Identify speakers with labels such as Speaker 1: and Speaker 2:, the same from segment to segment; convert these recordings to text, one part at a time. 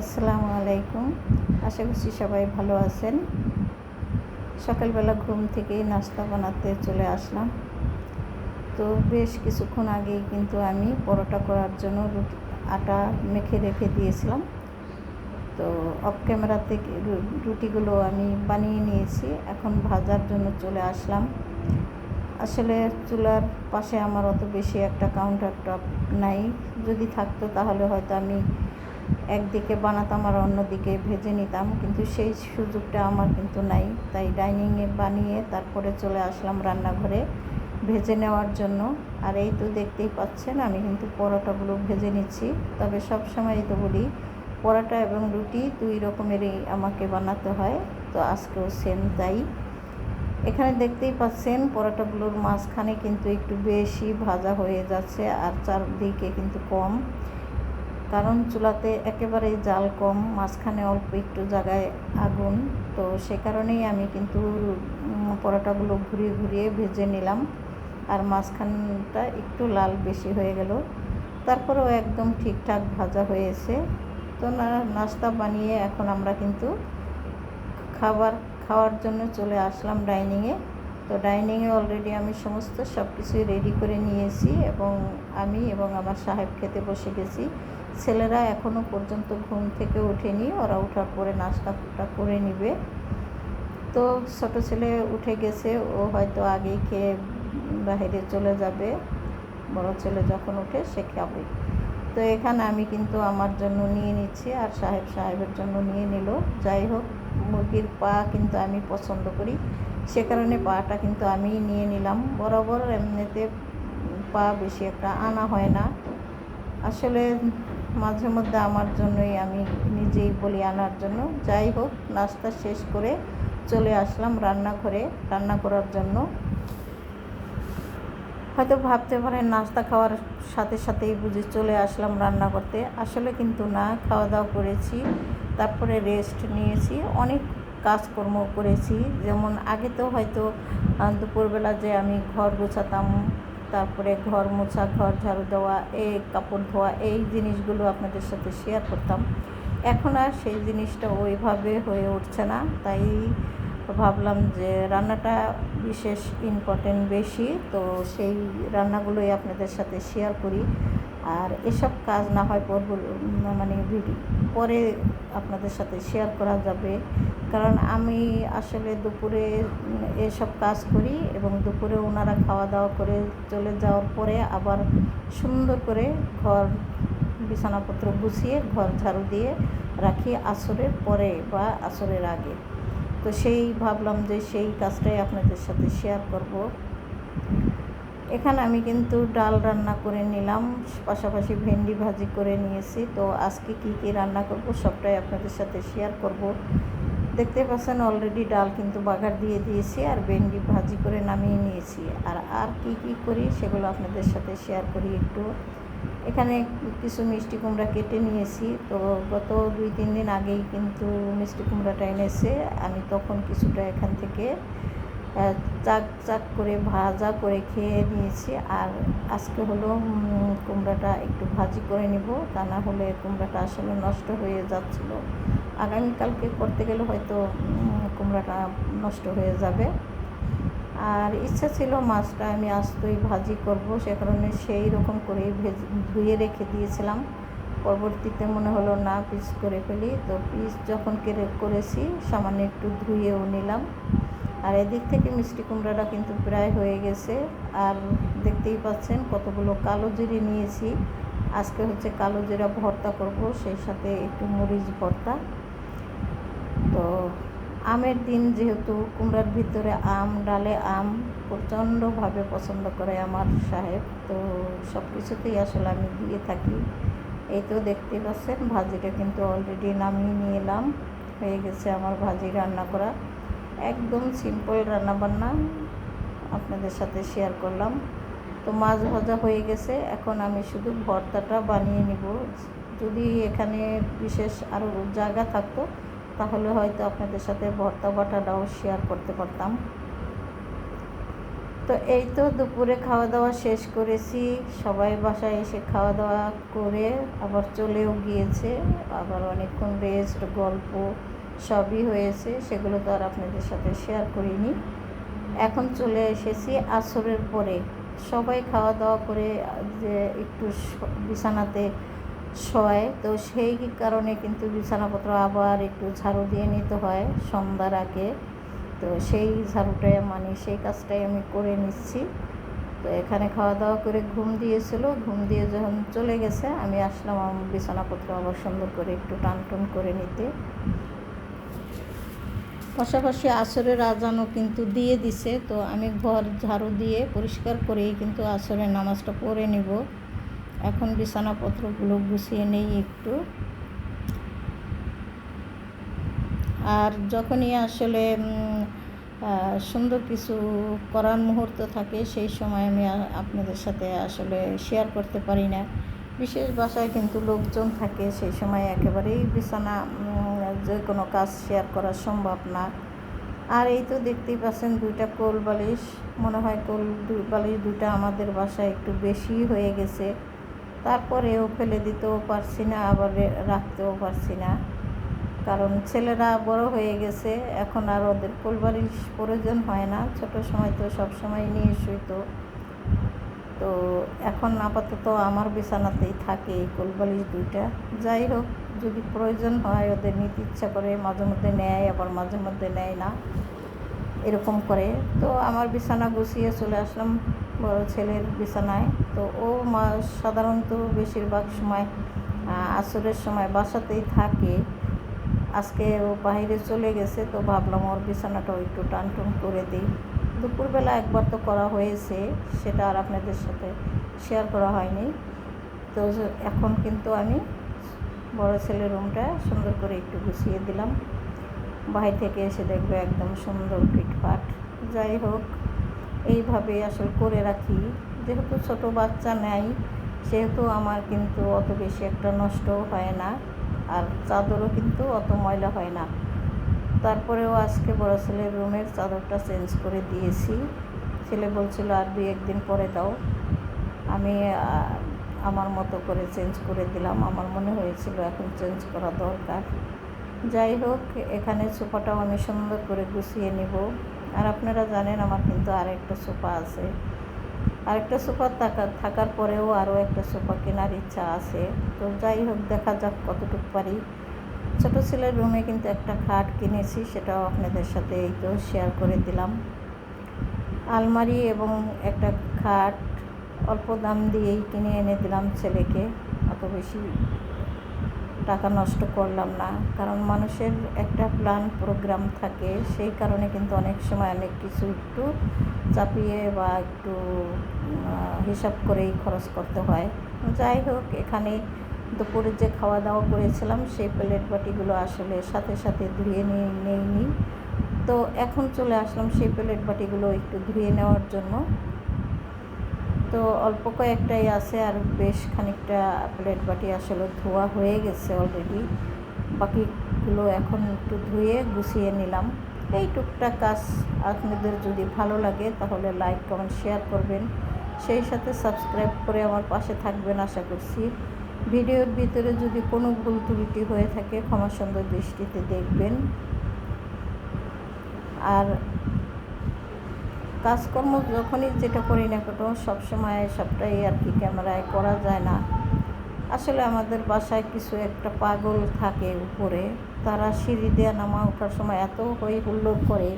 Speaker 1: আসসালামু আলাইকুম। আশা করছি সবাই ভালো আছেন। সকালবেলা ঘুম থেকেই নাস্তা বানাতে চলে আসলাম। তো বেশ কিছুক্ষণ আগেই কিন্তু আমি পরোটা করার জন্য রুটি, আটা মেখে রেখে দিয়েছিলাম। তো অফ ক্যামেরা থেকে রুটিগুলো আমি বানিয়ে নিয়েছি। এখন ভাজার জন্য চলে আসলাম। আসলে চুলার পাশে আমার অত বেশি একটা কাউন্টার টপ নাই। যদি থাকতো তাহলে হয়তো আমি একদিকে বানাতাম আর অন্যদিকে ভেজে নিতাম। কিন্তু সেই সুযোগটা আমার কিন্তু নাই। তাই ডাইনিংয়ে বানিয়ে তারপরে চলে আসলাম রান্নাঘরে ভেজে নেওয়ার জন্য। আর এই তো দেখতেই পাচ্ছেন, আমি কিন্তু পরোটাগুলো ভেজে নিচ্ছি। তবে সব সময় তো বলি, পরোটা এবং রুটি দুই রকমেরই আমাকে বানাতে হয়। তো আজকেও সেম তাই। এখানে দেখতেই পাচ্ছেন, পরোটাগুলোর মাঝখানে কিন্তু একটু বেশি ভাজা হয়ে যাচ্ছে আর চারদিকে কিন্তু কম। কারণ চুলাতে একেবারেই জাল কম, মাঝখানে অল্প একটু জায়গায় আগুন। তো সে কারণেই আমি কিন্তু পরোটাগুলো ঘুরিয়ে ঘুরিয়ে ভেজে নিলাম। আর মাঝখানটা একটু লাল বেশি হয়ে গেল। তারপরেও একদম ঠিকঠাক ভাজা হয়েছে। তো নাস্তা বানিয়ে এখন আমরা কিন্তু খাবার খাওয়ার জন্য চলে আসলাম ডাইনিংয়ে। তো ডাইনিংয়ে অলরেডি আমি সমস্ত সব কিছুই রেডি করে নিয়েছি এবং আমি এবং আমার সাহেব খেতে বসে গেছি। ছেলেরা এখনও পর্যন্ত ঘুম থেকে ওঠেনি। ওরা ওঠার পরে নাস্তাটা করে নিবে। তো ছোটো ছেলে উঠে গেছে। ও হয়তো আগেই খেয়ে বাহিরে চলে যাবে। বড় ছেলে যখন উঠে সে খাবে। তো এখানে আমি কিন্তু আমার জন্য নিয়ে নিচ্ছি আর সাহেব সাহেবের জন্য নিয়ে নিল। যাই হোক, মুরগির পা কিন্তু আমি পছন্দ করি। সে কারণে পাটা কিন্তু আমি নিয়ে নিলাম। বরাবর এমনিতে পা বেশি একটা আনা হয় না। আসলে মাঝে মধ্যে আমার জন্যই আমি নিজেই বলি আনার জন্য। যাই হোক, নাস্তা শেষ করে চলে আসলাম রান্নাঘরে। রান্না করার জন্য। হয়তো ভাবতে পারেন, নাস্তা খাওয়ার সাথে সাথেই বুঝে চলে আসলাম রান্না করতে। আসলে কিন্তু না, খাওয়া দাওয়া করেছি, তারপরে রেস্ট নিয়েছি, অনেক কাজকর্ম করেছি। যেমন আগে তো হয়তো দুপুরবেলা যে আমি ঘর গোছাতাম তারপরে ঘর মোছা, ঘর ঝাড়ু দেওয়া এই কাপড় ধোয়া, এই জিনিসগুলো আপনাদের সাথে শেয়ার করতাম। এখন আর সেই জিনিসটা ওইভাবে হয়ে উঠছে না। তাই ভাবলাম যে রান্নাটা বিশেষ ইম্পর্টেন্ট বেশি, তো সেই রান্নাগুলোই আপনাদের সাথে শেয়ার করি। আর এসব কাজ না হয় পর মানে পরে আপনাদের সাথে শেয়ার করা যাবে। কারণ আমি আসলে দুপুরে এসব কাজ করি এবং দুপুরে ওনারা খাওয়া দাওয়া করে চলে যাওয়ার পরে আবার সুন্দর করে ঘর বিছানাপত্র গুছিয়ে, ঘর ঝাড়ু দিয়ে রাখি আসরের পরে বা আসরের আগে। তো সেই ভাবলাম যে সেই কাজটাই আপনাদের সাথে শেয়ার করব। এখানে আমি কিন্তু ডাল রান্না করে নিলাম, পাশাপাশি ভেন্ডি ভাজি করে নিয়েছি। তো আজকে কি কি রান্না করব সবটাই আপনাদের সাথে শেয়ার করব। দেখতে পাচ্ছেন অলরেডি ডাল কিন্তু বাগার দিয়ে দিয়েছি আর ভেন্ডি ভাজি করে নামিয়ে নিয়েছি। আর আর কি কি করি সেগুলো আপনাদের সাথে শেয়ার করি একটু। এখানে কিছু মিষ্টি কুমড়া কেটে নিয়েছি। তো গত দুই, তিন দিন আগেই কিন্তু মিষ্টি কুমড়াটা এনেছে। আমি তখন কিছুটা এখান থেকে চাক চাক করে ভাজা করে খেয়ে নিয়েছি। আর আজকে হলো কুমড়াটা একটু ভাজি করে নিব, তা না হলে কুমড়াটা আসলে নষ্ট হয়ে যাচ্ছিল। আগামীকালকে করতে গেলে হয়তো কুমড়াটা নষ্ট হয়ে যাবে। আর ইচ্ছা ছিল মাছটা আমি আস্তই ভাজি করব, সে কারণে সেই রকম করে ধুয়ে রেখে দিয়েছিলাম। পরবর্তীতে মনে হলো, না, পিস করে ফেলি। তো পিস যখন কেড়ে করেছি, সামান্য একটু ধুয়েও নিলাম। আর এদিক থেকে মিষ্টি কুমড়াটা কিন্তু প্রায় হয়ে গেছে। আর দেখতেই পাচ্ছেন কতগুলো কালো জিরে নিয়েছি। আজকে হচ্ছে কালো জিরা ভর্তা করব, সেই সাথে একটু মরিচ ভর্তা। তো আমের দিন যেহেতু কুমড়ার ভিতরে আম, ডালে আম প্রচণ্ডভাবে পছন্দ করে আমার সাহেব, তো সব কিছুতেই আসলে আমি দিয়ে থাকি। এই তো দেখতে পাচ্ছেন, ভাজিটা কিন্তু অলরেডি নামিয়ে নিয়ে এলাম। হয়ে গেছে আমার ভাজি রান্না করা। একদম সিম্পল রান্নাবান্না আপনাদের সাথে শেয়ার করলাম। তো মাছ ভাজা হয়ে গেছে, এখন আমি শুধু ভর্তাটা বানিয়ে নিব। যদি এখানে বিশেষ আরও জায়গা থাকতো, তাহলে হয়তো আপনাদের সাথে ভর্তা বাটাটাও শেয়ার করতে পারতাম। তো এই তো দুপুরে খাওয়া দাওয়া শেষ করেছি। সবাই বাসায় এসে খাওয়া দাওয়া করে আবার চলেও গিয়েছে। আবার অনেকক্ষণ রেস্ট গল্প সবই হয়েছে, সেগুলো তো আর আপনাদের সাথে শেয়ার করিনি। এখন চলে এসেছি আসরের পরে। সবাই খাওয়া দাওয়া করে, যে একটু বিছানাতে শয়। তো সেই কারণে কিন্তু বিছানাপত্র আবার একটু ঝাড়ু দিয়ে নিতে হয় সন্ধ্যার আগে। তো সেই ঝাড়ুটাই মানে সেই কাজটাই আমি করে নিচ্ছি। তো এখানে খাওয়া দাওয়া করে ঘুম দিয়েছিল। ঘুম দিয়ে যখন চলে গেছে, আমি আসলাম আমার বিছানাপত্র আবার সুন্দর করে একটু টান টুন করে নিতে। পাশাপাশি আসরের আজানও কিন্তু দিয়ে দিছে, তো আমি ঘর ঝাড়ু দিয়ে পরিষ্কার করেই কিন্তু আসরের নামাজটা পড়ে নিব। এখন বিছানাপত্রগুলো গুছিয়ে নেই একটু। আর যখনই আসলে সুন্দর কিছু করার মুহূর্ত থাকে, সেই সময় আমি আপনাদের সাথে আসলে শেয়ার করতে পারি না। বিশেষ বাসায় কিন্তু লোকজন থাকে, সেই সময় একেবারেই বিছানা যে কোনো কাজ শেয়ার করা সম্ভব না। আর এই তো দেখতেই পাচ্ছেন দুইটা কোল বালিশ, মনে হয় কোল বালিশ দুইটা আমাদের বাসায় একটু বেশি হয়ে গেছে। তারপরেও ফেলে দিতেও পারছি না, আবার রাখতেও পারছি না। কারণ ছেলেরা বড় হয়ে গেছে, এখন আর ওদের কোল বালিশ প্রয়োজন হয় না। ছোট সময় তো সব সময় নিয়ে শুইতো। তো এখন আপাতত আমার বিছানাতেই থাকে এই কোলবালিশ দুইটা। যাই হোক যদি প্রয়োজন হয়, ওদের নিতে ইচ্ছা করে মাঝে মধ্যে নেয়, আবার মাঝে মধ্যে নেয় না। এরকম করে। তো আমার বিছানা গুছিয়ে চলে আসলাম বড় ছেলের বিছানায়। তো ও মা সাধারণত বেশিরভাগ সময় আসরের সময় বাসাতেই থাকে। আজকে ও বাইরে চলে গেছে, তো ভাবলাম ওর বিছানাটা একটু টান টুন করে দিই। দুপুরবেলা একবার তো করা হয়েছে, সেটা আর আপনাদের সাথে শেয়ার করা হয়নি। তো এখন কিন্তু আমি বড় ছেলের রুমটা সুন্দর করে একটু গুছিয়ে দিলাম। বাইরে থেকে এসে দেখবে একদম সুন্দর ফিটফাট যাই হোক, এইভাবে আসলে করে রাখি। যেহেতু ছোট বাচ্চা নেই, সেহেতু আমার কিন্তু অত বেশি একটা নষ্টও হয় না, আর চাদরও কিন্তু অত ময়লা হয় না। তারপরেও আজকে বড় ছেলের রুমের চাদরটা চেঞ্জ করে দিয়েছি। ছেলে বলছিল, আর দুই একদিন পরে দাও। আমি আমার মতো করে চেঞ্জ করে দিলাম। আমার মনে হয়েছিল এখন চেঞ্জ করা দরকার। যাই হোক, এখানে সোফাটাও আমি সুন্দর করে গুছিয়ে নিব। আর আপনারা জানেন আমার কিন্তু আরেকটা সোফা আছে। আরেকটা সোফা থাকা থাকার পরেও আরও একটা সোফা কেনার ইচ্ছা আছে। তো যাই হোক, দেখা যাক কতটুকু পারি। ছোটো ছেলের রুমে কিন্তু একটা খাট কিনেছি, সেটাও আপনাদের সাথে এই তো শেয়ার করে দিলাম। আলমারি এবং একটা খাট অল্প দাম দিয়েই কিনে এনে দিলাম ছেলেকে। অত বেশি টাকা নষ্ট করলাম না। কারণ মানুষের একটা প্ল্যান প্রোগ্রাম থাকে। সেই কারণে কিন্তু অনেক সময় অনেক কিছু একটু চাপিয়ে বা একটু হিসাব করেই খরচ করতে হয়। যাই হোক এখানে দুপুরে যে খাওয়া দাওয়া করেছিলাম, সেই প্লেট বাটিগুলো আসলে সাথে সাথে ধুয়ে নিয়ে নেইনি তো এখন চলে আসলাম সেই প্লেট বাটিগুলো একটু ধুয়ে নেওয়ার জন্য। তো অল্প কয়েকটাই আছে আর বেশ খানিকটা প্লেট বাটি আসলে ধোয়া হয়ে গেছে অলরেডি বাকিগুলো এখন একটু ধুয়ে গুছিয়ে নিলাম। এই টুকটাক কাজ আপনাদের যদি ভালো লাগে তাহলে লাইক কমেন্ট শেয়ার করবেন। সেই সাথে সাবস্ক্রাইব করে আমার পাশে থাকবেন আশা করছি। ভিডিওর ভিতরে যদি কোনো ভুল ত্রুটি হয়ে থাকে ক্ষমা সুন্দর দৃষ্টিতে দেখবেন। আর কাজকর্ম যখনই যেটা করি না কেন সবসময় সবটাই আর কি ক্যামেরায় করা যায় না। আসলে আমাদের বাসায় কিছু একটা পাগল থাকে উপরে, তারা সিঁড়ি দেওয়া নামা ওঠার সময় এত হই হুল্লোড় করে,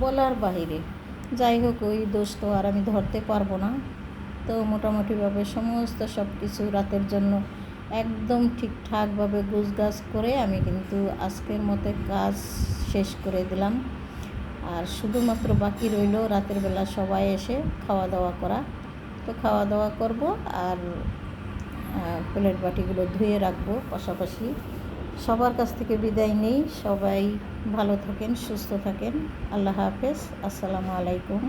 Speaker 1: বলার বাহিরে। যাই হোক, ওই দোষ তো আর আমি ধরতে পারব না। তো মোটামুটিভাবে সমস্ত সব কিছু রাতের জন্য একদম ঠিকঠাকভাবে গুছগাছ করে আমি কিন্তু আজকের মতো কাজ শেষ করে দিলাম। আর শুধুমাত্র বাকি রইল রাতের বেলা সবাই এসে খাওয়া দাওয়া করা। তো খাওয়া দাওয়া করব আর প্লেট বাটিগুলো ধুয়ে রাখব পাশাপাশি। সবার কাছ থেকে বিদায় নেই। সবাই ভালো থাকেন, সুস্থ থাকেন। আল্লাহ হাফেজ। আসসালামু আলাইকুম।